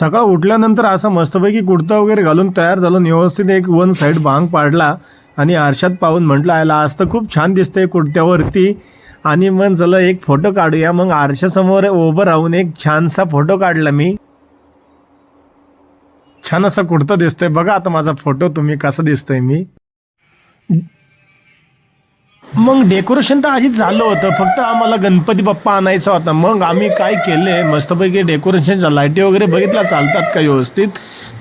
सकाळ उठल्यानंतर असं मस्तपैकी कुर्ता वगैरे घालून तयार झालून व्यवस्थित एक वन साईड भांग पाडला आणि आरशात पाहून म्हटलं आयला आज तर खूप छान दिसतंय कुर्त्यावरती. आणि मग चला एक फोटो काढूया. मग आरशासमोर उभं राहून एक छानसा फोटो काढला मी. छान असा कुर्ता दिसतोय. बघा आता माझा फोटो तुम्ही कसा दिसतोय मी. मग डेकोरेशन तर आधीच झालं होतं. फक्त आम्हाला गणपती बाप्पा आणायचा होता. मग आम्ही काय केले? मस्तपैकी डेकोरेशनच्या लाईटी वगैरे बघितल्या. चालतात का व्यवस्थित?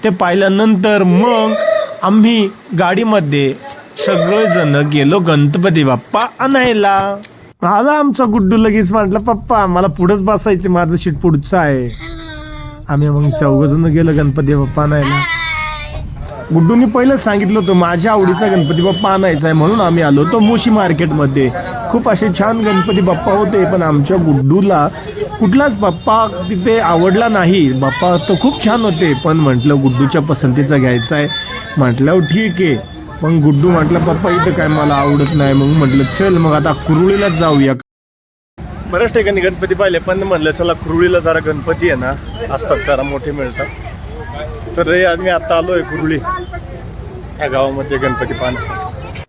ते पाहिल्यानंतर मग आम्ही गाडीमध्ये सगळेजण गेलो गणपती बाप्पा आणायला. आला आमचा गुड्डू लगेच म्हटलं पप्पा मला पुढंच बसायचं. माझं सीट पुढचं आहे. आम्ही मग चौघजण गेलो गणपती बाप्पा आणायला. गुड्डूनी पहिलंच सांगितलं होतं माझ्या आवडीचा गणपती बाप्पा आणायचा आहे म्हणून आम्ही आलो होतो मोशी मार्केटमध्ये. खूप असे छान गणपती बाप्पा होते पण आमच्या गुड्डूला कुठलाच बाप्पा तिथे आवडला नाही. बाप्पा तो खूप छान होते पण म्हटलं गुड्डूच्या पसंतीचा घ्यायचा आहे. म्हटलं ठीक आहे. मग गुड्डू म्हटलं पप्पा इथं काय मला आवडत नाही. मग म्हटलं चल मग आता कुरुळीलाच जाऊया. बऱ्याच ठिकाणी गणपती पाहिले पण म्हटलं चला कुरुळीला जरा गणपती आहे ना असतात जरा मोठे मिळतात. तर रे आज मी आता आलोय कुरुळी या गावामध्ये गणपती पाहण्यासाठी.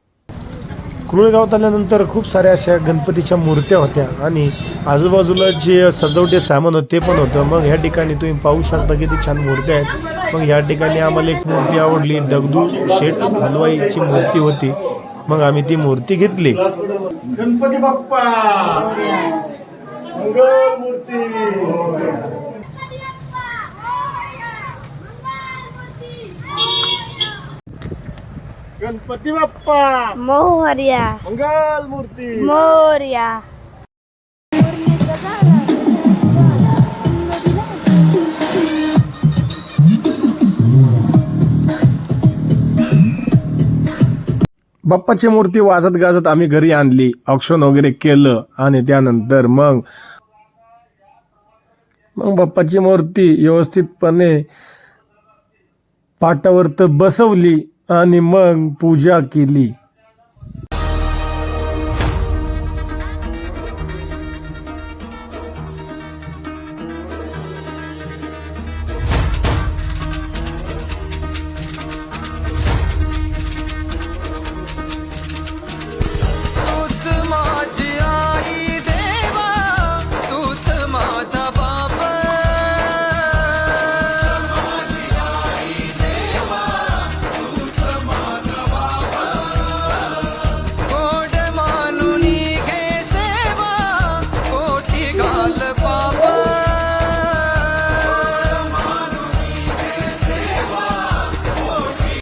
कुरुळी गावात आल्यानंतर खूप साऱ्या अशा गणपतीच्या मूर्त्या होत्या आणि आजूबाजूला जे सजावटी सामान होतं ते पण होतं. मग ह्या ठिकाणी तुम्ही पाहू शकता किती छान मूर्त्या आहेत. मग ह्या ठिकाणी आम्हाला एक मूर्ती आवडली दगडू शेठ हलवाईची मूर्ती होती. मग आम्ही ती मूर्ती घेतली. गणपती बाप्पा! मूर्ती! गणपती बाप्पा! मोहर्या. मंगल मूर्ती मोर्या बाप्पाची मूर्ती वाजत गाजत आम्ही घरी आणली. ऑक्शन वगैरे केलं आणि त्यानंतर मग मग बाप्पाची मूर्ती व्यवस्थितपणे पाटावर तर बसवली. आणि मग पूजा केली.